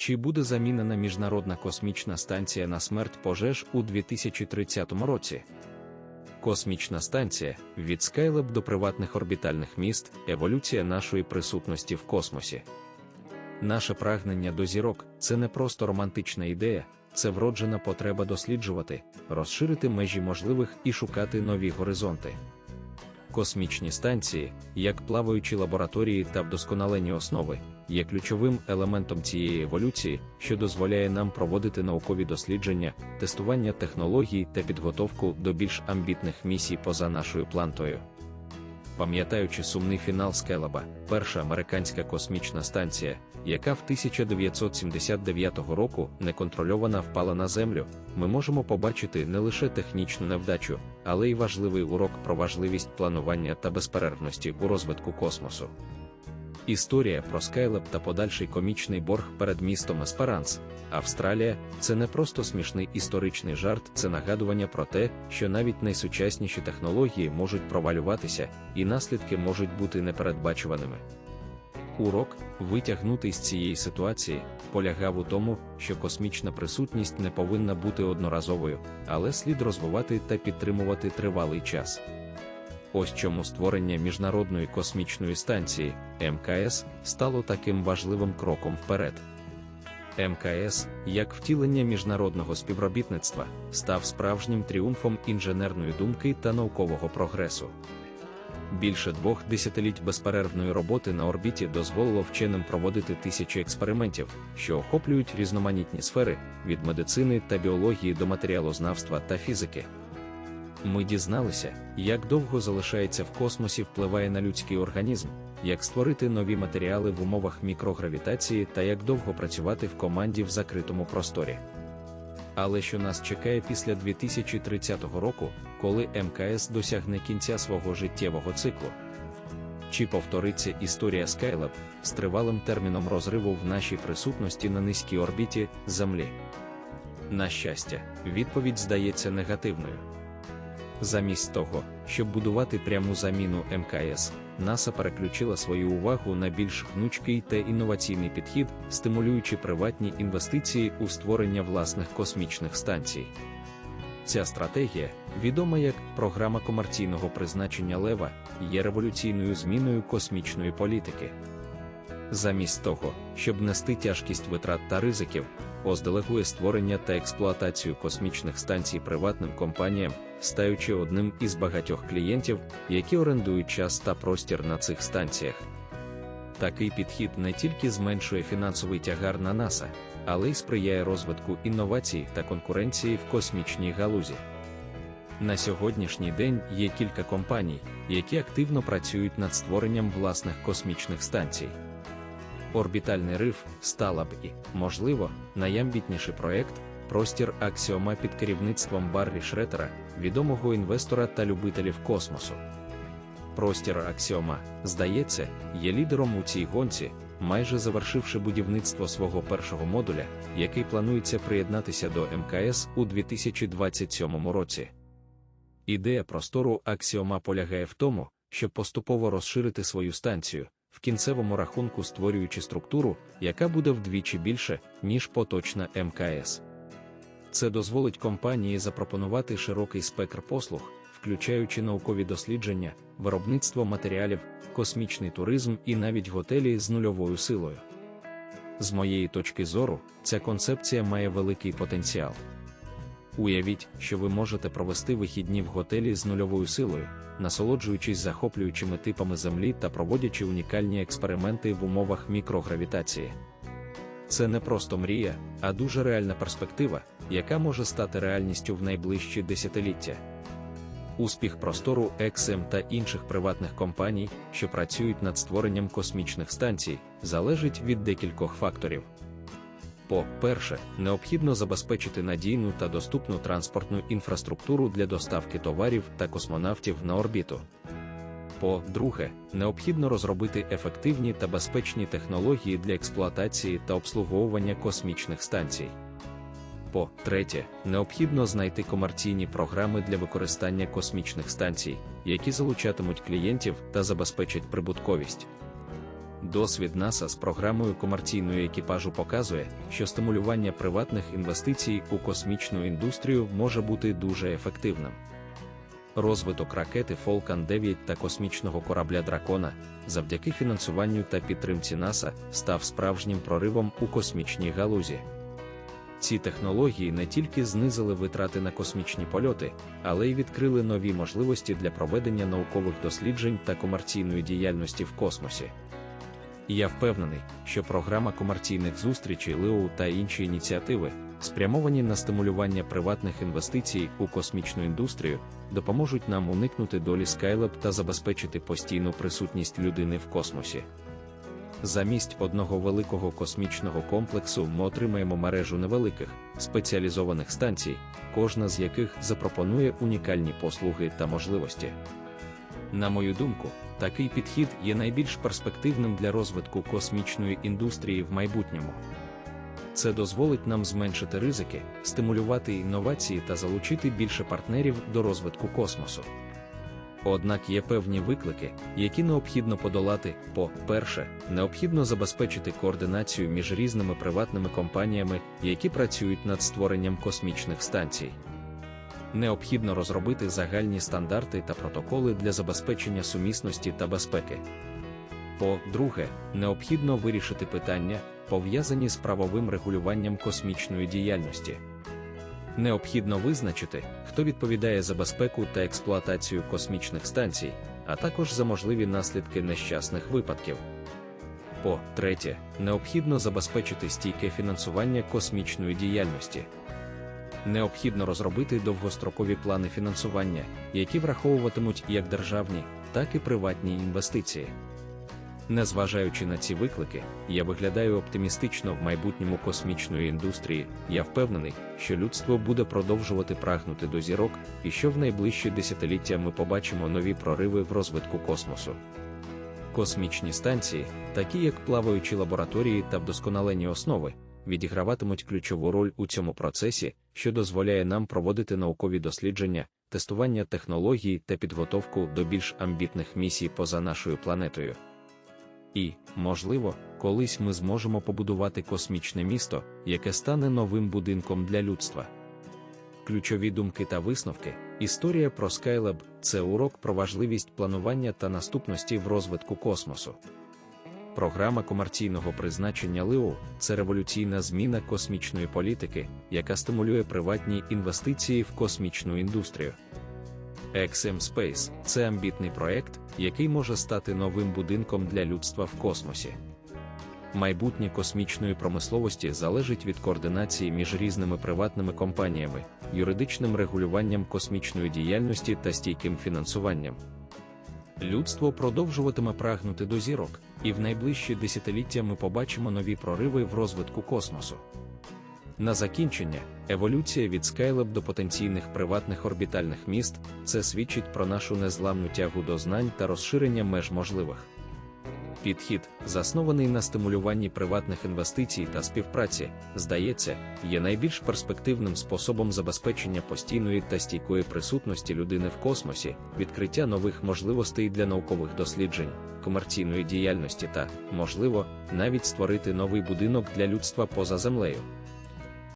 Чи буде замінена Міжнародна космічна станція на смерть пожеж у 2030 році? Космічна станція від Skylab до приватних орбітальних міст, еволюція нашої присутності в космосі. Наше прагнення до зірок це не просто романтична ідея, це вроджена потреба досліджувати, розширити межі можливих і шукати нові горизонти. Космічні станції, як плаваючі лабораторії та вдосконалені основи, є ключовим елементом цієї еволюції, що дозволяє нам проводити наукові дослідження, тестування технологій та підготовку до більш амбітних місій поза нашою плантою. Пам'ятаючи сумний фінал Скелаба, перша американська космічна станція, яка в 1979 року неконтрольована впала на землю, ми можемо побачити не лише технічну невдачу, але й важливий урок про важливість планування та безперервності у розвитку космосу. Історія про Скайлеб та подальший комічний борг перед містом Есперанс, Австралія це не просто смішний історичний жарт, це нагадування про те, що навіть найсучасніші технології можуть провалюватися, і наслідки можуть бути непередбачуваними. Урок, витягнутий з цієї ситуації, полягав у тому, що космічна присутність не повинна бути одноразовою, але слід розвивати та підтримувати тривалий час. Ось чому створення Міжнародної космічної станції МКС стало таким важливим кроком вперед. МКС, як втілення міжнародного співробітництва, став справжнім тріумфом інженерної думки та наукового прогресу. Більше двох десятиліть безперервної роботи на орбіті дозволило вченим проводити тисячі експериментів, що охоплюють різноманітні сфери від медицини та біології до матеріалознавства та фізики. Ми дізналися, як довго залишається в космосі впливає на людський організм, як створити нові матеріали в умовах мікрогравітації та як довго працювати в команді в закритому просторі. Але що нас чекає після 2030 року, коли МКС досягне кінця свого життєвого циклу? Чи повториться історія Skylab з тривалим терміном розриву в нашій присутності на низькій орбіті Землі? На щастя, відповідь здається негативною. Замість того, щоб будувати пряму заміну МКС, НАСА переключила свою увагу на більш гнучкий та інноваційний підхід, стимулюючи приватні інвестиції у створення власних космічних станцій. Ця стратегія, відома як програма комерційного призначення Лева, є революційною зміною космічної політики. Замість того, щоб нести тяжкість витрат та ризиків, ОС делегує створення та експлуатацію космічних станцій приватним компаніям, стаючи одним із багатьох клієнтів, які орендують час та простір на цих станціях. Такий підхід не тільки зменшує фінансовий тягар на НАСА, але й сприяє розвитку інновацій та конкуренції в космічній галузі. На сьогоднішній день є кілька компаній, які активно працюють над створенням власних космічних станцій. Орбітальний риф стала б і, можливо, найамбітніший проект, простір Аксіома під керівництвом Баррі Шретера, відомого інвестора та любителів космосу. Простір Аксіома, здається, є лідером у цій гонці, майже завершивши будівництво свого першого модуля, який планується приєднатися до МКС у 2027 році. Ідея простору Аксіома полягає в тому, щоб поступово розширити свою станцію, в кінцевому рахунку створюючи структуру, яка буде вдвічі більше, ніж поточна МКС. Це дозволить компанії запропонувати широкий спектр послуг, включаючи наукові дослідження, виробництво матеріалів, космічний туризм і навіть готелі з нульовою силою. З моєї точки зору, ця концепція має великий потенціал. Уявіть, що ви можете провести вихідні в готелі з нульовою силою, насолоджуючись захоплюючими типами Землі та проводячи унікальні експерименти в умовах мікрогравітації. Це не просто мрія, а дуже реальна перспектива, яка може стати реальністю в найближчі десятиліття. Успіх простору XM та інших приватних компаній, що працюють над створенням космічних станцій, залежить від декількох факторів. По-перше, необхідно забезпечити надійну та доступну транспортну інфраструктуру для доставки товарів та космонавтів на орбіту. По-друге, необхідно розробити ефективні та безпечні технології для експлуатації та обслуговування космічних станцій. По-третє, необхідно знайти комерційні програми для використання космічних станцій, які залучатимуть клієнтів та забезпечать прибутковість. Досвід НАСА з програмою комерційної екіпажу показує, що стимулювання приватних інвестицій у космічну індустрію може бути дуже ефективним. Розвиток ракети Falcon 9 та космічного корабля Дракона завдяки фінансуванню та підтримці НАСА став справжнім проривом у космічній галузі. Ці технології не тільки знизили витрати на космічні польоти, але й відкрили нові можливості для проведення наукових досліджень та комерційної діяльності в космосі. Я впевнений, що програма комерційних зустрічей ЛИОУ та інші ініціативи, спрямовані на стимулювання приватних інвестицій у космічну індустрію, допоможуть нам уникнути долі Skylab та забезпечити постійну присутність людини в космосі. Замість одного великого космічного комплексу ми отримаємо мережу невеликих, спеціалізованих станцій, кожна з яких запропонує унікальні послуги та можливості. На мою думку, такий підхід є найбільш перспективним для розвитку космічної індустрії в майбутньому. Це дозволить нам зменшити ризики, стимулювати інновації та залучити більше партнерів до розвитку космосу. Однак є певні виклики, які необхідно подолати. По-перше, необхідно забезпечити координацію між різними приватними компаніями, які працюють над створенням космічних станцій. Необхідно розробити загальні стандарти та протоколи для забезпечення сумісності та безпеки. По-друге, необхідно вирішити питання, пов'язані з правовим регулюванням космічної діяльності. Необхідно визначити, хто відповідає за безпеку та експлуатацію космічних станцій, а також за можливі наслідки нещасних випадків. По-третє, необхідно забезпечити стійке фінансування космічної діяльності. Необхідно розробити довгострокові плани фінансування, які враховуватимуть як державні, так і приватні інвестиції. Незважаючи на ці виклики, я виглядаю оптимістично в майбутньому космічної індустрії. Я впевнений, що людство буде продовжувати прагнути до зірок, і що в найближчі десятиліття ми побачимо нові прориви в розвитку космосу. Космічні станції, такі як плаваючі лабораторії та вдосконалені основи, відіграватимуть ключову роль у цьому процесі, що дозволяє нам проводити наукові дослідження, тестування технологій та підготовку до більш амбітних місій поза нашою планетою. І, можливо, колись ми зможемо побудувати космічне місто, яке стане новим будинком для людства. Ключові думки та висновки. Історія про Skylab – це урок про важливість планування та наступності в розвитку космосу. Програма комерційного призначення ЛИУ це революційна зміна космічної політики, яка стимулює приватні інвестиції в космічну індустрію. XM Space – це амбітний проект, який може стати новим будинком для людства в космосі. Майбутнє космічної промисловості залежить від координації між різними приватними компаніями, юридичним регулюванням космічної діяльності та стійким фінансуванням. Людство продовжуватиме прагнути до зірок, і в найближчі десятиліття ми побачимо нові прориви в розвитку космосу. На закінчення, еволюція від Skylab до потенційних приватних орбітальних міст це свідчить про нашу незламну тягу до знань та розширення меж можливих. Підхід, заснований на стимулюванні приватних інвестицій та співпраці, здається, є найбільш перспективним способом забезпечення постійної та стійкої присутності людини в космосі, відкриття нових можливостей для наукових досліджень, комерційної діяльності та, можливо, навіть створити новий будинок для людства поза землею.